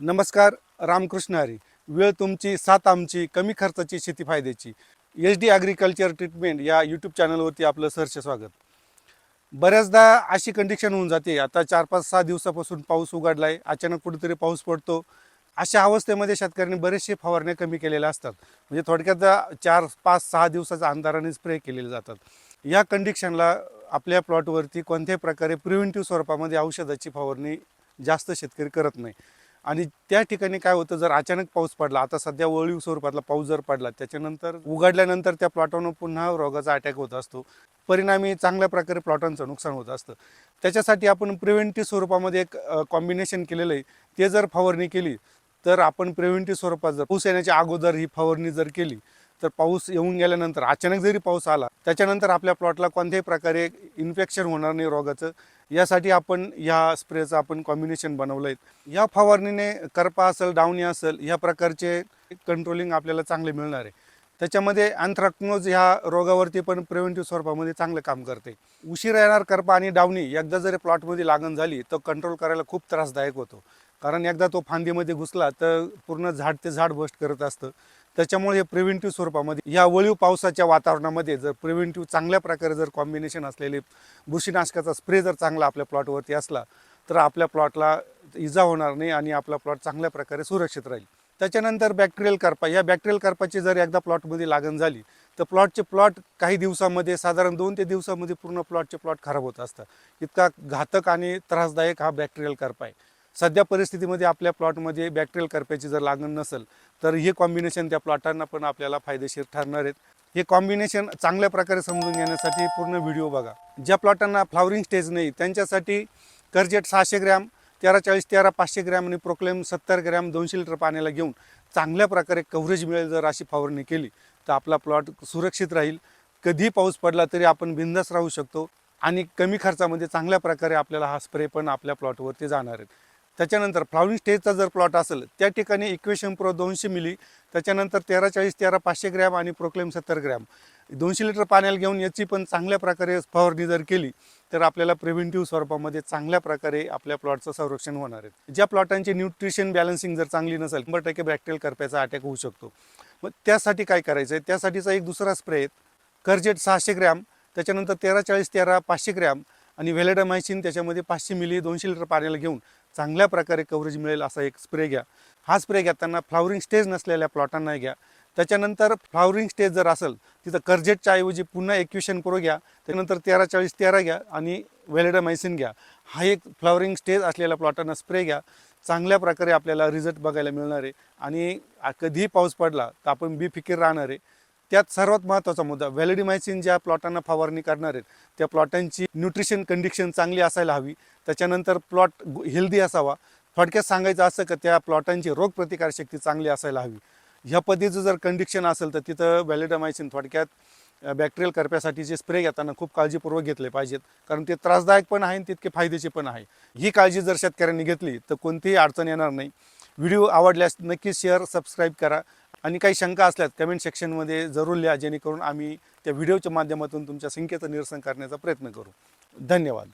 नमस्कार रामकृष्ण हरी. वेळ तुमची साथ आमची कमी खर्चाची शेती फायद्याची. एच डी ॲग्रिकल्चर ट्रीटमेंट या यूट्यूब चॅनलवरती आपलं सहर्ष स्वागत. बऱ्याचदा अशी कंडिशन होऊन जाते. आता चार पाच सहा दिवसापासून पाऊस उघडला आहे अचानक कुठेतरी पाऊस पडतो. अशा अवस्थेमध्ये शेतकऱ्यांनी बरेचसे फवारण्या कमी केलेल्या असतात. म्हणजे थोडक्यात चार पाच सहा दिवसाच्या अंधाराने स्प्रे केलेले जातात. या कंडिशनला आपल्या प्लॉटवरती कोणत्याही प्रकारे प्रिव्हेंटिव्ह स्वरूपामध्ये औषधाची फवारणी जास्त शेतकरी करत नाही. आणि त्या ठिकाणी काय होतं जर अचानक पाऊस पडला आता सध्या वळीव स्वरूपातला पाऊस जर पडला त्याच्यानंतर उघडल्यानंतर त्या प्लॉटावर पुन्हा रोगाचा अटॅक होत असतो. परिणामी चांगल्या प्रकारे प्लॉटांचं नुकसान होत असतं. त्याच्यासाठी आपण प्रिव्हेंटिव्ह स्वरूपामध्ये एक कॉम्बिनेशन केलेलं आहे. ते जर फवारणी केली तर आपण प्रिव्हेंटिव्ह स्वरूपात जर पाऊस येण्याच्या अगोदर ही फवारणी जर केली तर पाऊस येऊन गेल्यानंतर अचानक जरी पाऊस आला त्याच्यानंतर आपल्या प्लॉटला कोणत्याही प्रकारे इन्फेक्शन होणार नाही रोगाचं. यासाठी आपण या स्प्रेचं आपण कॉम्बिनेशन बनवलं आहे या फवारणीने करपा असेल डावणी असेल या प्रकारचे कंट्रोलिंग आपल्याला चांगले मिळणार आहे. त्याच्यामध्ये अँथ्राक्नोज ह्या रोगावरती पण प्रिव्हेंटिव्ह स्वरूपामध्ये चांगलं काम करते. उशीर येणार करपा आणि डावणी एकदा जरी प्लॉटमध्ये लागण झाली तर कंट्रोल करायला खूप त्रासदायक होतो. कारण एकदा तो फांदीमध्ये घुसला तर पूर्ण झाड ते झाड बस्ट करत असतं. त्याच्यामुळे हे प्रिव्हेंटिव्ह स्वरूपामध्ये या वळीव पावसाच्या वातावरणामध्ये जर प्रिव्हेंटिव्ह चांगल्या प्रकारे जर कॉम्बिनेशन असलेले बुरशीनाशकाचा स्प्रे जर चांगला आपल्या प्लॉटवरती असला तर आपल्या प्लॉटला इजा होणार नाही आणि आपला प्लॉट चांगल्या प्रकारे सुरक्षित राहील. त्याच्यानंतर बॅक्टेरियल करपा या बॅक्टेरियल करपाची जर एकदा प्लॉटमध्ये लागण झाली तर प्लॉटचे प्लॉट काही दिवसामध्ये साधारण दोन ते दिवसामध्ये पूर्ण प्लॉटचे प्लॉट खराब होत असतात. इतका घातक आणि त्रासदायक हा बॅक्टेरियल करपा आहे. सध्या परिस्थितीमध्ये आपल्या प्लॉटमध्ये बॅक्टेरियल करप्याची जर लागण नसेल तर हे कॉम्बिनेशन त्या प्लॉटांना पण आपल्याला फायदेशीर ठरणार आहेत. हे कॉम्बिनेशन चांगल्या प्रकारे समजून घेण्यासाठी पूर्ण व्हिडिओ बघा. ज्या प्लॉटांना फ्लावरिंग स्टेज नाही त्यांच्यासाठी कर्जेट सहाशे ग्रॅम तेरा चाळीस तेरा पाचशे ग्रॅम आणि प्रोक्लेम सत्तर ग्रॅम दोनशे लिटर पाण्याला घेऊन चांगल्या प्रकारे कव्हरेज मिळेल जर अशी फवारणी केली तर आपला प्लॉट सुरक्षित राहील. कधी पाऊस पडला तरी आपण बिंदास राहू शकतो आणि कमी खर्चामध्ये चांगल्या प्रकारे आपल्याला हा स्प्रे पण आपल्या प्लॉटवरती जाणार आहेत. त्याच्यानंतर फ्लावरिंग स्टेजचा जर प्लॉट असेल त्या ठिकाणी इक्वेशन प्रो दोनशे मिली त्याच्यानंतर तेरा चाळीस तेरा पाचशे ग्रॅम आणि प्रोक्लेम सत्तर ग्रॅम. दोनशे लिटर पाण्याला घेऊन याची पण चांगल्या प्रकारे फवारणी जर केली तर आपल्याला प्रिव्हेंटिव्ह स्वरूपामध्ये चांगल्या प्रकारे आपल्या प्लॉटचं संरक्षण होणार आहे. ज्या प्लॉटांची न्यूट्रिशन बॅलन्सिंग जर चांगली नसेल शंभर टक्के बॅक्टेरियल करप्याचा अटॅक होऊ शकतो. मग त्यासाठी काय करायचं आहे? त्यासाठीचा एक दुसरा स्प्रे आहे. कर्जेट सहाशे ग्रॅम त्याच्यानंतर तेरा चाळीस तेरा पाचशे ग्रॅम आणि व्हेलेडामायसिन त्याच्यामध्ये पाचशे मिली दोनशे लिटर पाण्याला घेऊन चांगल्या प्रकारे कव्हरेज मिळेल असा एक स्प्रे घ्या. हा स्प्रे घेताना फ्लावरिंग स्टेज नसलेल्या प्लॉटांना घ्या. त्याच्यानंतर फ्लावरिंग स्टेज जर असेल तिथं कर्जेटच्या ऐवजी पुन्हा एक्विशन प्रो घ्या. त्यानंतर तेरा चाळीस तेरा घ्या आणि वेलेडामायसिन घ्या. हा एक फ्लावरिंग स्टेज असलेल्या प्लॉटांना स्प्रे घ्या. चांगल्या प्रकारे आपल्याला रिझल्ट बघायला मिळणार आहे. आणि कधीही पाऊस पडला तर आपण बेफिकीर राहणार आहे. त्यात सर्वात महत्त्वाचा मुद्दा व्हॅलिडीमायसिन ज्या प्लॉटांना फवारणी करणार आहेत त्या प्लॉटांची न्यूट्रिशन कंडिशन चांगली असायला हवी. त्याच्यानंतर प्लॉट हेल्दी असावा. थोडक्यात सांगायचं असं का त्या प्लॉटांची रोगप्रतिकारशक्ती चांगली असायला हवी. ह्या पद्धतीचं जर कंडिशन असेल तर तिथं व्हॅलिडामायसिन थोडक्यात बॅक्टेरियल करप्यासाठीचे स्प्रे घेताना खूप काळजीपूर्वक घेतले पाहिजेत. कारण ते त्रासदायक पण आहे आणि तितके फायद्याचे पण आहे. ही काळजी जर शेतकऱ्यांनी घेतली तर कोणतीही अडचण येणार नाही. व्हिडिओ आवडल्यास नक्की शेअर सबस्क्राईब करा. आणि काही शंका असल्यास कमेंट सेक्शनमध्ये जरूर लिहा जेणेकरून आम्ही त्या व्हिडिओच्या माध्यमातून तुमच्या शंकेचं निरसन करण्याचा प्रयत्न करू. धन्यवाद.